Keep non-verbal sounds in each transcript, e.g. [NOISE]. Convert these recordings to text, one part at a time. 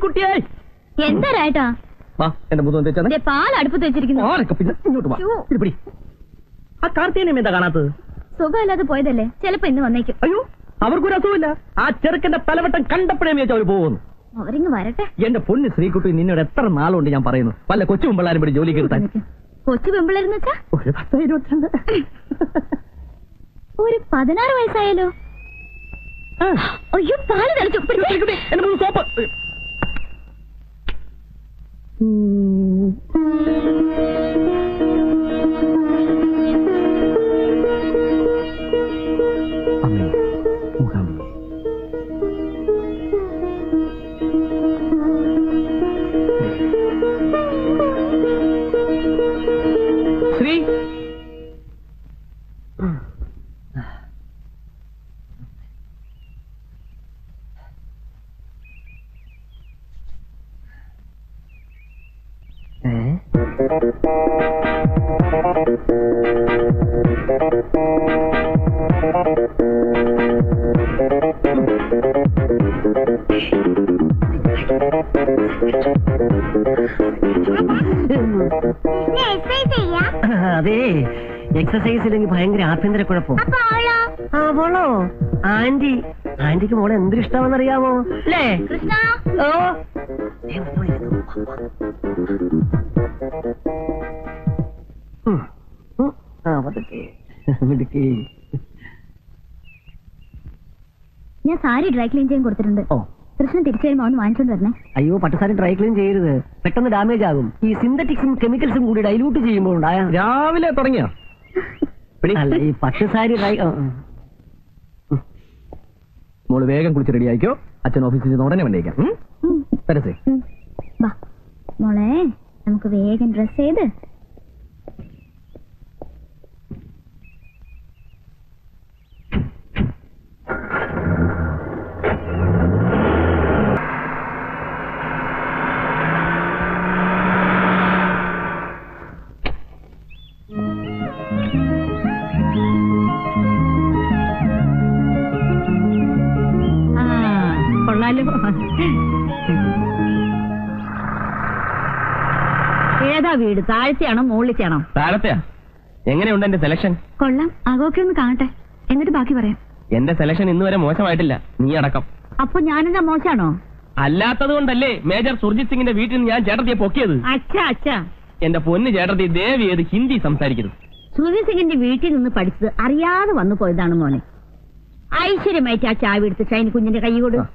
ശ്രീകുട്ടിയെ എന്താ രായേട്ടാ വാ എന്റെ മുതൽ തെച്ചാണ് ദേ പാൽ അടുപ്പത്ത് വെച്ചിരിക്കുന്നു. ആരൊക്കെ പിന്നെ? ഇങ്ങോട്ട് വാ. പിടി. ആ കാർത്തികനെ എന്താ കാണാത്തത്? സുഖമില്ലാതെ പോയതല്ലേ? ചിലപ്പോ ഇന്ന് വന്നേക്കും. അയ്യോ അവർക്കൊരു അസുഖമില്ല. ആ ചെറുക്കന്റെ തലവട്ടം കണ്ടപ്പോഴേ വിചാരിച്ചു അവർ പോകുന്നു. അവരിങ്ങ് വരട്ടെ. എന്റെ പൊന്ന് ശ്രീകുട്ടി നിന്നോട് എത്ര നാളുണ്ട് ഞാൻ പറയുന്നു? വല്ല കൊച്ചു മുമ്പിള്ളാരും പിടി ജോലി കിട്ടാൻ കൊച്ചു പെമ്പിളരുന്ന് വെച്ചാ? ഒരു പത്ത് ഇരുപത്തിരണ്ട്. ഒരു പതിനാറ് വയസ്സായാലോ? അയ്യോ പാൽ തെളിച്ചു. സോപ്പ്. അമ്മേ എക്സസൈസ് ഇല്ലെങ്കിൽ ഭയങ്കര ആഭ്യന്തര കുഴപ്പം അവളോ ആന്റി ആന്റിക്ക് മോളെ എന്ത് ഇഷ്ടമാണെന്നറിയാമോ അല്ലേ? കൃഷ്ണ? ഓ. ഞാൻ സാരി ഡ്രൈ ക്ലീൻ ചെയ്യാൻ കൊടുത്തിട്ടുണ്ട്. ഓ. കൃഷ്ണൻ തിരിച്ചു വരുമ്പോ ഒന്ന് വാങ്ങിച്ചോണ്ട് വരണേ. അയ്യോ പട്ടുസാരി ഡ്രൈ ക്ലീൻ ചെയ്യരുത്. പെട്ടെന്ന് ഡാമേജ് ആകും. ഈ സിന്തറ്റിക്സും കെമിക്കൽസും കൂടി ഡൈലൂട്ട് ചെയ്യുമ്പോൾ ഉണ്ടായ രാവിലെ തുടങ്ങിയ? അല്ല ഈ ആ. മോൾ വേഗം കുളിച്ച് റെഡി ആയിക്കോ. അച്ഛൻ ഓഫീസിൽ നിന്ന് ഉടനെ വന്നേക്കാം. തരസേ മോളെ നമുക്ക് വേഗം ഡ്രസ് ചെയ്ത് ഏതാ വീട് താഴ്ചയാണോ മുകളിലേക്കാണോ? താഴത്തെയാ? എങ്ങനെയുണ്ട് എന്റെ സെലക്ഷൻ കൊള്ളാം. അകമൊക്കെ ഒന്ന് കാണട്ടെ. എന്നിട്ട് ബാക്കി പറയാം. എന്റെ സെലക്ഷൻ ഇന്ന് വരെ മോശമായിട്ടില്ല. നീ അടക്കം. അപ്പൊ ഞാനെന്താ മോശാണോ അല്ലാത്തത് കൊണ്ടല്ലേ മേജർ സുർജിത് സിംഗിന്റെ വീട്ടിൽ നിന്ന് ഞാൻ ചേട്ടത്തിയെ പൊക്കിയത്? അച്ഛാ അച്ഛാ. എന്റെ പൊന്ന് ചേട്ടത്തി ദേവി ഏത് ഹിന്ദി സംസാരിക്കരുത് സുർജിത് സിംഗിന്റെ വീട്ടിൽ നിന്ന് പഠിച്ചത് അറിയാതെ വന്നു പോയതാണ് മോനെ. ഐശ്വര്യമായിട്ട് ആ ചാവി എടുത്ത് ചൈനി കുഞ്ഞിന്റെ കൈ കൊടു. ആ.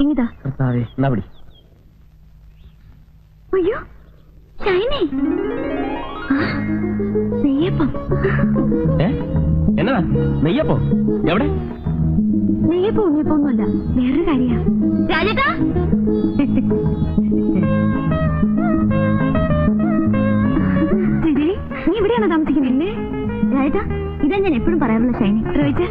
ഇങ്ങിതാ കർത്താവേ, എന്നാ പിടി. അയ്യോ. എന്നതാ നെയ്യപ്പോ. എവിടെ? നെയ്യപ്പോ ഉണ്ണിയപ്പം ഒന്നുമല്ല വേറൊരു കാര്യ. രാജേട്ടാ. നീ ഇവിടെയാണോ താമസിക്കുന്നില്ലേ രാജേട്ടാ ഇതാ ഞാൻ എപ്പോഴും പറയാറുള്ള ഷൈനി. റോയിച്ച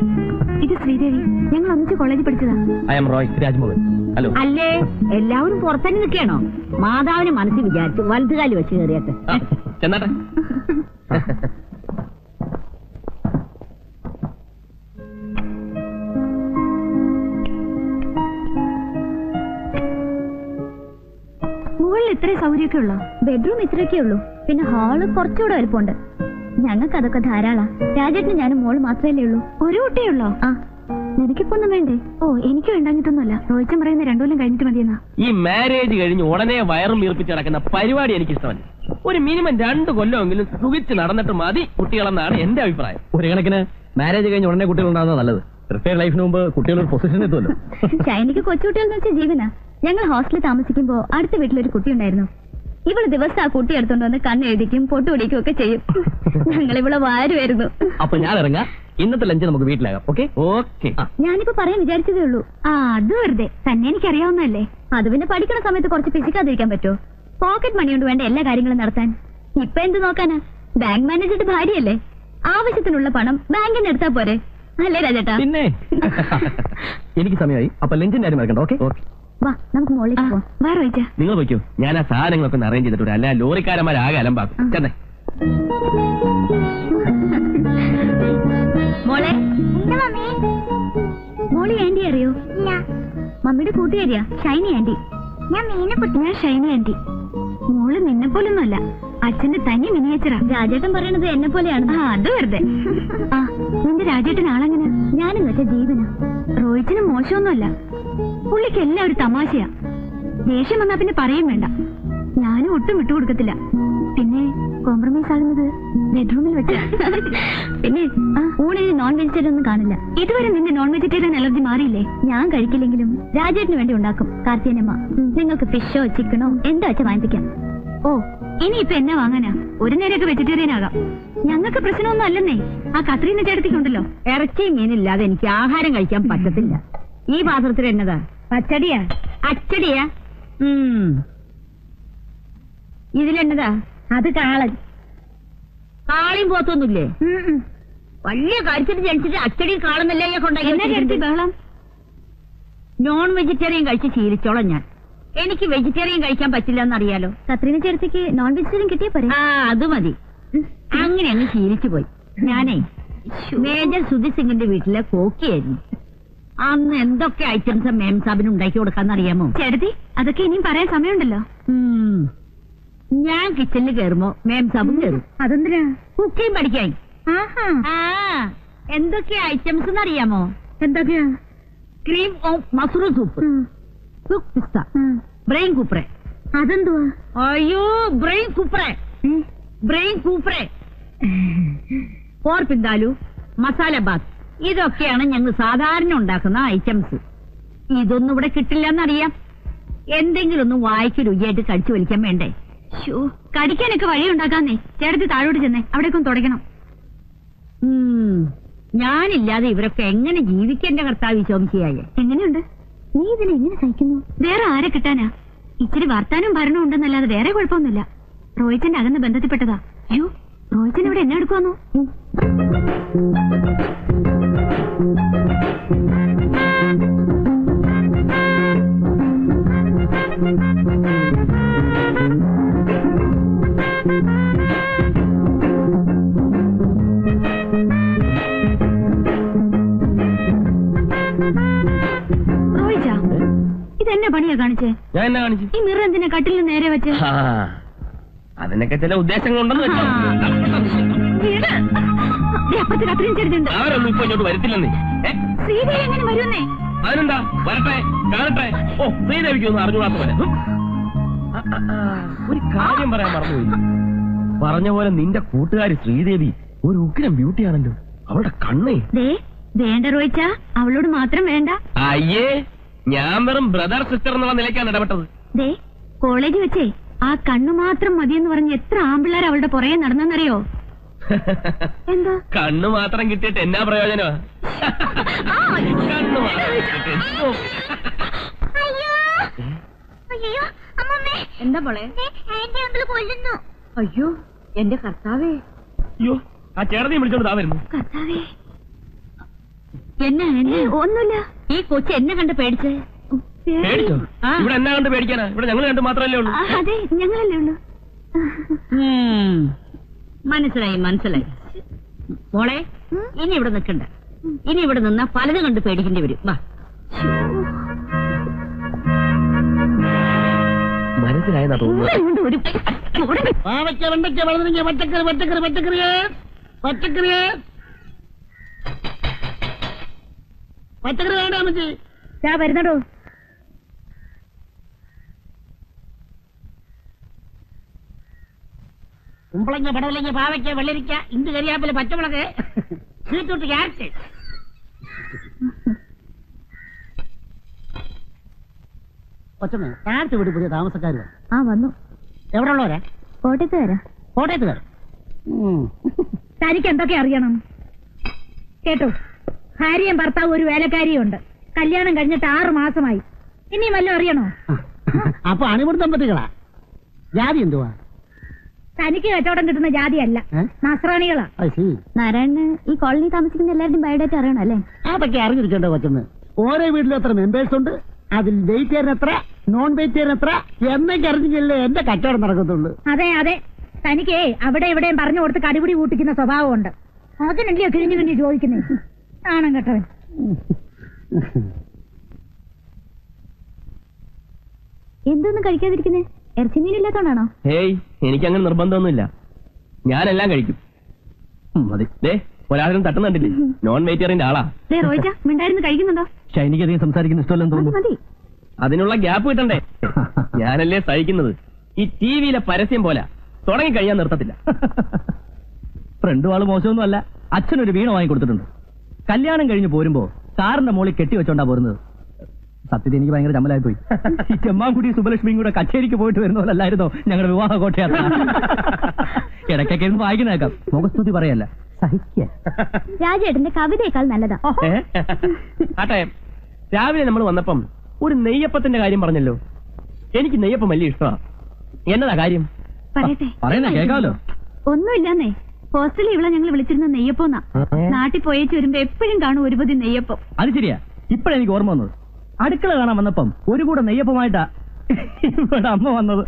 ഇത് ശ്രീദേവി. ഞങ്ങൾ ഒന്നിച്ച് കോളേജിൽ പഠിച്ചതാ. I am Roy Rajmohan. Hello. അല്ലേ? എല്ലാവരും പുറത്തന്നെ നിൽക്കണോ മാതാവിന് മനസ്സിൽ വിചാരിച്ചു വലതുകാലി വെച്ച് കയറിയട്ടെ ചെന്നാട്ടെ. മുകളിൽ സൗകര്യമൊക്കെ ഉള്ളൂ? ബെഡ്റൂം ഇത്രയൊക്കെ ഉള്ളൂ. പിന്നെ ഹാൾ കുറച്ചുകൂടെ വലുപ്പമുണ്ട്. ഞങ്ങൾക്ക് അതൊക്കെ ധാരാളാ. രാജേട്ടന് ഞാനും മോൾ മാത്രമല്ലേ ഉള്ളൂ. ഒരു കുട്ടിയുള്ളോ ആ. നിനക്കിപ്പോ ഒന്നും വേണ്ടേ ഓ എനിക്ക് വേണ്ടാഞ്ഞിട്ടൊന്നുമല്ല റോയിച്ചൻ പറയുന്ന രണ്ടുപോലും കൊല്ലം കഴിഞ്ഞിട്ട് മതിയെന്നാ. ഈ മാരേജ് കഴിഞ്ഞ് ഉടനെ വയറും വീർപ്പിച്ച് നടക്കുന്ന പരിപാടി എനിക്ക് ഇഷ്ടമല്ല ഒരു മിനിമം രണ്ട് കൊല്ലമെങ്കിലും സുഖിച്ച് നടന്നിട്ട് മതി കുട്ടികളെന്നാണ് എന്റെ അഭിപ്രായം. ഒരു കണക്കിന് മാരേജ് കഴിഞ്ഞ് ഉടനെ കുട്ടികൾ ഉണ്ടാകുന്നത് നല്ലത് റിട്ടയർ ലൈഫിന് മുമ്പ് കുട്ടികൾ ഒരു പൊസിഷൻ എത്തുമല്ലോ. [LAUGHS] ഷൈനിക്ക് കൊച്ചുകുട്ടികൾ വെച്ച ജീവനാ. ഞങ്ങൾ ഹോസ്റ്റലിൽ താമസിക്കുമ്പോ അടുത്ത വീട്ടിൽ ഒരു കുട്ടി ഉണ്ടായിരുന്നു ഇവൾ ദിവസം ആ കുട്ടി എടുത്തോണ്ട് വന്ന് കണ്ണെഴുതിക്കും പൊട്ടുപിടിക്കും ഒക്കെ ചെയ്യും. [LAUGHS] ഞങ്ങൾ ഇവളെ വാരുമായിരുന്നു അപ്പൊ ഞാൻ ഇറങ്ങാം. ഇന്നത്തെ ലഞ്ച് നമുക്ക് വീട്ടിലാകാം. ഓക്കെ ഓക്കെ ഞാനിപ്പോ പറയാൻ വിചാരിച്ചതേ ഉള്ളൂ. ആ അത് വെറുതെ. തന്നെ എനിക്കറിയാവുന്നല്ലേ അത് പിന്നെ പഠിക്കണ സമയത്ത് കുറച്ച് പിശിക്കാതിരിക്കാൻ പറ്റുമോ? പോക്കറ്റ് മണി കൊണ്ട് വേണ്ട എല്ലാ കാര്യങ്ങളും നടത്താൻ. ഇപ്പൊ എന്ത് നോക്കാനാ? ബാങ്ക് മാനേജറുടെ ഭാര്യയല്ലേ? ആവശ്യത്തിനുള്ള പണം ബാങ്കിന് എടുത്താ പോരെ. അല്ലേ രാജേട്ടാ? പിന്നെ? എനിക്ക് സമയമായി അപ്പൊ ലഞ്ചിന്റെ കാര്യം നടക്കണ്ട ഓക്കെ ഓക്കെ വാ നമുക്ക് മുകളിലേക്ക് പോവാം. നിങ്ങൾ വയ്ക്കൂ ഞാൻ ആ സാധനങ്ങളൊക്കെ അറേഞ്ച് ചെയ്തിട്ടുണ്ട് അല്ല ലോറിക്കാരന്മാരാകെ അലമ്പാക്കും. ചെന്നേ. മോളെ? മോളി ആന്റി അറിയോ? മമ്മിയുടെ കൂട്ടുകാരിയാ ഷൈനി ആന്റി. ഞാൻ മീനക്കുട്ടി ഞാൻ ഷൈനി ആന്റി. മോൾ നിന്നെ പോലൊന്നുമല്ല അച്ഛന്റെ തനി മിനിയേച്ചറാ. രാജേട്ടൻ പറയണത് എന്നെ പോലെയാണ്. ആ അത് വെറുതെ. ആ നിന്റെ രാജേട്ടൻ ആളെങ്ങനെ? ഞാനും വെച്ച ജീവന. റോഹിച്ചിന് മോശമൊന്നുമല്ല. പുള്ളിക്ക് എല്ലാം ഒരു തമാശയാ. ദേഷ്യം വന്നാ പിന്നെ പറയും വേണ്ട. ഞാനും ഒട്ടും വിട്ടുകൊടുക്കത്തില്ല പിന്നെ കോംപ്രമൈസ് ആകുന്നത് ബെഡ്റൂമിൽ വെച്ച. [LAUGHS] പിന്നെ ഊണിന് നോൺ വെജിറ്റേറിയൻ ഒന്നും കാണില്ല. ഇതുവരെ നിന്റെ നോൺ വെജിറ്റേറിയൻ അലർജി മാറിയില്ലേ? ഞാൻ കഴിക്കില്ലെങ്കിലും രാജേട്ടിന് വേണ്ടി ഉണ്ടാക്കും. കാർത്തിയനമ്മ നിങ്ങൾക്ക് ഫിഷോ ചിക്കനോ എന്താ വെച്ചാൽ വാങ്ങിപ്പിക്കാം. ഓ. ഇനി ഇപ്പൊ എന്നാ വാങ്ങാനാ? ഒരു നേരമൊക്കെ വെജിറ്റേറിയൻ ആകാം. ഞങ്ങൾക്ക് പ്രശ്നമൊന്നും അല്ലെന്നേ. ആ കത്രീന ചേട്ടത്തിക്കുണ്ടല്ലോ. ഇറച്ചി മീനില്ലാതെ എനിക്ക് ആഹാരം കഴിക്കാൻ പറ്റത്തില്ല. ഈ പാത്രത്തിൽ എന്നതാ പച്ചടിയാ? അച്ചടിയാ ഉം. ഇതിലെന്നതാ? അത് കാളൻ. കാളയും പോത്തൊന്നുമില്ലേ? വലിയ കാര്യത്തിന് ജനിച്ചിട്ട് അച്ചടി കാളന്നല്ലേ കൊണ്ടായി ബഹളം? നോൺ വെജിറ്റേറിയൻ കഴിച്ച് ശീലിച്ചോളാം ഞാൻ. എനിക്ക് വെജിറ്റേറിയൻ കഴിക്കാൻ പറ്റില്ല എന്നറിയാലോ കത്രീന ചേർത്തിക്ക് നോൺ വെജിറ്റേറിയൻ കിട്ടിയ പോരെ? ആ അത് മതി. അങ്ങനെ അങ്ങ് ശീലിച്ചു പോയി. ഞാനേ മേജർ സുധി സിംഗിന്റെ വീട്ടിലെ കോക്കിയായിരുന്നു. അന്ന് എന്തൊക്കെ ഐറ്റംസ് മേം സാബിന് ഉണ്ടാക്കി കൊടുക്കാന്നറിയാമോ? ചേട്ടത്തി അതൊക്കെ ഇനിയും പറയാൻ സമയമുണ്ടല്ലോ. ഞാൻ കിച്ചണിൽ കയറുമ്പോ മേം സബും കയറും അതെന്തിനാ? കുക്കിംഗ് പഠിക്കായി എന്തൊക്കെയാ ആ എന്തൊക്കെ ഐറ്റംസ് അറിയാമോ എന്തൊക്കെയാ? Cream of masoor soup soup pista. Brain കൂപ്പറെ അതെന്തുവാ? അയ്യോ ബ്രെയിൻ കൂപ്പറെ? ബ്രെയിൻ കൂപ്പറെ പോർ പിന്താലു മസാല ബാത്ത് ഇതൊക്കെയാണ് ഞങ്ങൾ സാധാരണ ഉണ്ടാക്കുന്ന ഐറ്റംസ് ഇതൊന്നും ഇവിടെ കിട്ടില്ല എന്നറിയാം എന്തെങ്കിലും ഒന്ന് വായിക്ക് രുചിയായിട്ട് കഴിച്ചു വലിക്കാൻ വേണ്ടേ? കടിക്കാനൊക്കെ വഴി ഉണ്ടാക്കാന്നേ ചേട്ടത്തി താഴോട്ട് ചെന്നേ അവിടേക്കും തുടങ്ങണം തുടയ്ക്കണം ഞാനില്ലാതെ ഇവരൊക്കെ എങ്ങനെ ജീവിക്കേണ്ട കർത്താവ് ശോഭിച്ചയായ എങ്ങനെയുണ്ട്? നീ ഇതിനെ എങ്ങനെ സഹിക്കുന്നു? വേറെ ആരെ കിട്ടാനാ? ഇച്ചിരി വർത്താനും ഭരണവും ഉണ്ടെന്നല്ലാതെ വേറെ കുഴപ്പമൊന്നുമില്ല. റോഹിച്ചന്റെ അകന്ന് ബന്ധത്തിൽപ്പെട്ടതാ. അയ്യോ റോയിച്ചൻ ഇവിടെ എന്നെ എടുക്കുവാന്നോ? റോഹിച്ച കാണിച്ചേ? ഞാൻ എന്നാ കാണിച്ചു? ഈ എന്തിനാ കട്ടിലിന് നേരെ വെച്ച്? ആ, അതിനൊക്കെ ചില ഉദ്ദേശങ്ങളുണ്ടെന്ന് വെച്ചോ. വീട്. ദേ, അപ്പുറത്ത് കത്രീൻ ചേട്ടനുണ്ട് അവരൊന്നും ഇപ്പൊ ഇങ്ങോട്ട് വരത്തില്ലെന്നേ? ഏ? ശ്രീദേവി എങ്ങനെ വരുന്നേ? അതിനെന്താ? വരട്ടെ കാണട്ടെ. ഓ ശ്രീദേവിക്ക് ഒന്ന് അറിഞ്ഞുകൂടാത്ത പോലെ ഉം. ആ, ആ, ആ, ഒരു കാര്യം പറയാൻ മറന്നുപോയി. പറഞ്ഞ പോലെ നിന്റെ കൂട്ടുകാരി ശ്രീദേവി ഒരു ഉഗ്രം ബ്യൂട്ടി ആണല്ലോ അവളുടെ കണ്ണേ. ദേ വേണ്ട റോയിച്ച അവളോട് മാത്രം വേണ്ട. അയ്യേ. ഞാൻ വെറും ബ്രദർ സിസ്റ്റർ എന്നുള്ള നിലയ്ക്കാണ് ഇടപെട്ടത്. ദേ കോളേജ് വെച്ചേ ആ കണ്ണു മാത്രം മതിയെന്ന് പറഞ്ഞ് എത്ര ആമ്പിള്ളേർ അവളുടെ പുറകെ നടന്നെന്നറിയോ? [LAUGHS] എന്താ? കണ്ണു മാത്രം കിട്ടിയിട്ട് എന്നാ പ്രയോജനമാ കണ്ണ് മാത്രം കിട്ടിയിട്ട്. ഓ. അയ്യോ അമ്മമ്മേ. എന്താ പോളെ ആന്റി അങ്കിൾ കൊല്ലുന്നു. അയ്യോ എന്റെ കർത്താവേ. അയ്യോ ആ ചേട്ടനെ വിളിച്ചോണ്ട് താ വരുന്നു. കർത്താവേ. എന്നാ എന്നെ ഒന്നുമില്ല. ഈ കൊച്ചു എന്നെ കണ്ട് പേടിച്ചേ? പേടിച്ചോ? ആ. ഇവിടെ എന്നാ കണ്ട് പേടിക്കാനാ? ഇവിടെ ഞങ്ങൾ കണ്ട് മാത്രമല്ലേ ഉള്ളൂ. ആ, അതെ ഞങ്ങളല്ലേ ഉള്ളൂ. ഉം. മനസ്സിലായി മനസ്സിലായി. മോളെ ഇനി ഇവിടെ നിൽക്കണ്ട. ഇനി ഇവിടെ നിന്നാ പലതും കണ്ട് പേടിക്കേണ്ടി വരും. വാ. മനസ്സിലായെന്നാ തോന്നുന്നു കൊണ്ട് ഒരു പാവയ്ക്ക വെണ്ടയ്ക്ക പച്ചക്കറി പച്ചക്കറി പച്ചക്കറിയേ പച്ചക്കറിയേ പച്ചക്കറി വേണ്ട അമ്മച്ചി. ദാ വരുന്നടോ കുമ്പളങ്ങ പടവലങ്ങ പാവയ്ക്ക വെള്ളരിക്ക ഇഞ്ചി കരിയാപ്പില പച്ചമുളക് ബീറ്റ്റൂട്ട് ക്യാരറ്റ്. കൊച്ചമ്മ ക്യാരറ്റ് വീട് പുതിയ താമസക്കാർ ആ വന്നു. എവിടെ ഉള്ളവരാ കോട്ടയത്ത് വരാം. കോട്ടയത്തുകാർ തനിക്ക് എന്തൊക്കെ അറിയണം? കേട്ടോ. ഭാര്യയും ഭർത്താവ് ഒരു വേലക്കാരിയും ഉണ്ട് കല്യാണം കഴിഞ്ഞിട്ട് ആറു മാസമായി. ഇനിയും വല്ലതും അറിയണോ? അപ്പൊ അണിമുടി ദമ്പതികളാ? ജാതി എന്തുവാ? തനിക്ക് കച്ചവടം കിട്ടുന്ന ജാതിയല്ല. അല്ല നസ്രാണികളാ അത് നാരായണന് ഈ കോളനി താമസിക്കുന്ന എല്ലാവരുടെയും ബയോഡേറ്റ അറിയണം അല്ലേ? അതൊക്കെ അറിഞ്ഞിരിക്കണ്ടോ കൊച്ചെന്ന്. ഓരോ വീട്ടിലും എത്ര മെമ്പേഴ്സ് ഉണ്ട്? അതിൽ വെജിറ്റേറിയൻ എത്ര നോൺ വെജിറ്റേറിയൻ എത്ര എന്നൊക്കെ അറിഞ്ഞില്ലേ എന്റെ കച്ചവടം നടക്കത്തുള്ളൂ. അതെ അതെ. തനിക്കേ അവിടെ ഇവിടെയും പറഞ്ഞു കൊടുത്ത് കടിപിടി കൂട്ടിക്കുന്ന സ്വഭാവമുണ്ട്. അതിനല്ലേ കിഴിഞ്ഞു കിഴിഞ്ഞു ചോദിക്കുന്നേ? ആണം കേട്ടവൻ എന്തൊന്നും കഴിക്കാതിരിക്കുന്നേ? ഇറച്ചി മീനില്ലാത്തോണ്ടാണോ ഹേയ് എനിക്കങ്ങനെ നിർബന്ധമൊന്നുമില്ല. ഞാനെല്ലാം കഴിക്കും. മതി. ദേ ഒരാളും തട്ടുന്നുണ്ടില്ലേ? നോൺ വെജിറ്റേറിയന്റെ ആളാ. മിണ്ടായിരുന്നു കഴിക്കുന്നുണ്ടോ? ഷൈനിക്ക് അധികം സംസാരിക്കുന്ന ഇഷ്ടമല്ലെന്ന് തോന്നുന്നു. മതി അതിനുള്ള ഗ്യാപ്പ് കിട്ടണ്ടേ? ഞാനല്ലേ സഹിക്കുന്നത്. ഈ ടി വിയിലെ പരസ്യം പോലെ. തുടങ്ങി കഴിയാൻ നിർത്തത്തില്ല. [LAUGHS] ഫ്രണ്ട് ആൾ മോശമൊന്നും അല്ല അച്ഛനൊരു വീണ വാങ്ങി കൊടുത്തിട്ടുണ്ട്. കല്യാണം കഴിഞ്ഞ് പോരുമ്പോ സാറിന്റെ മോളിൽ കെട്ടി വെച്ചോണ്ടാ പോരുന്നത്. സത്യത്തിൽ എനിക്ക് ഭയങ്കര ചമ്മലായി പോയി. ഈ ചെമ്മാൻകുടി സുബലക്ഷ്മിയും കൂടെ കച്ചേരിക്ക് പോയിട്ട് വരുന്ന പോലെ അല്ലായിരുന്നോ ഞങ്ങളുടെ വിവാഹ കോട്ടയാത്ര? ഇടയ്ക്കൊക്കെ ഇരുന്ന് വായിക്കുന്നേക്കാം. മുഖസ്തുതി പറയല്ല. സഹിക്കുക രാജേട്ടന്റെ കവിതയേക്കാൾ നല്ലതാ? ആട്ടെ രാവിലെ നമ്മൾ വന്നപ്പം ഒരു നെയ്യപ്പത്തിന്റെ കാര്യം പറഞ്ഞല്ലോ. എനിക്ക് നെയ്യപ്പം വലിയ ഇഷ്ടമാണ് എന്നതാ കാര്യം? പറയട്ടെ. പറയുന്ന കേൾക്കാമല്ലോ. ഒന്നുമില്ലാന്നേ. ഹോസ്റ്റലിൽ ഇവിടെ ഞങ്ങൾ വിളിച്ചിരുന്ന നെയ്യപ്പോന്നാ. നാട്ടിൽ പോയേച്ച് വരുമ്പോ എപ്പോഴും കാണും ഒരുപതി നെയ്യപ്പം. അത് ശരിയാ. ഇപ്പഴെനിക്ക് ഓർമ്മ വന്നത്. അടുക്കള കാണാൻ വന്നപ്പം ഒരു കൂടെ നെയ്യപ്പമായിട്ടാ ഇവിടെ അമ്മ വന്നത്.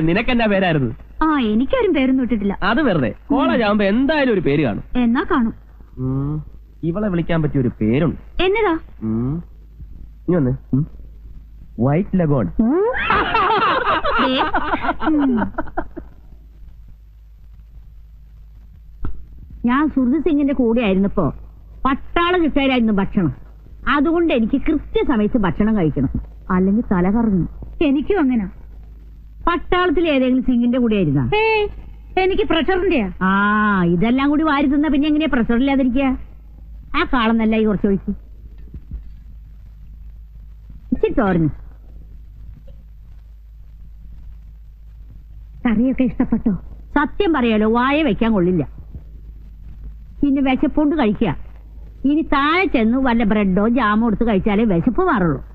നിനക്കെന്നാ പേരായിരുന്നു? ആ എനിക്കാരും പേരൊന്നും ഇട്ടിട്ടില്ല. അത് വെറുതെ. കോളേജ് ആവുമ്പോ എന്തായാലും ഒരു പേര് കാണും. എന്നാ കാണും. ഇവളെ വിളിക്കാൻ പറ്റിയ ഒരു പേരുണ്ട്. എന്നതാ. ഇനി വന്ന്. വൈറ്റ് ലഗോൺ ഞാൻ സുഹൃത് സിംഗിന്റെ കൂടെ ആയിരുന്നപ്പോ പട്ടാള കിട്ടായിരുന്നു ഭക്ഷണം. അതുകൊണ്ട് എനിക്ക് കൃത്യസമയത്ത് ഭക്ഷണം കഴിക്കണം. അല്ലെങ്കിൽ തല കറങ്ങും. എനിക്കും അങ്ങനെ. പട്ടാളത്തിൽ ഏതെങ്കിലും സിംഗിന്റെ കൂടെ ആയിരുന്ന? എനിക്ക് പ്രഷറിന്റെയാ. ആ ഇതെല്ലാം കൂടി വാരി തിന്ന പിന്നെ എങ്ങനെയാ പ്രഷർ ഇല്ലാതിരിക്കുക ആ കാളന്നല്ല ഈ കുറച്ച് ഒഴിച്ച്. ഇച്ചിരി കറിയൊക്കെ ഇഷ്ടപ്പെട്ടോ? സത്യം പറയാലോ വായ വെക്കാൻ കൊള്ളില്ല. പിന്നെ വിശപ്പുണ്ട് കഴിക്കുക. ഇനി താഴെ ചെന്ന് വല്ല ബ്രെഡോ ജാമോ എടുത്ത് കഴിച്ചാലേ വിശപ്പ് മാറുള്ളൂ.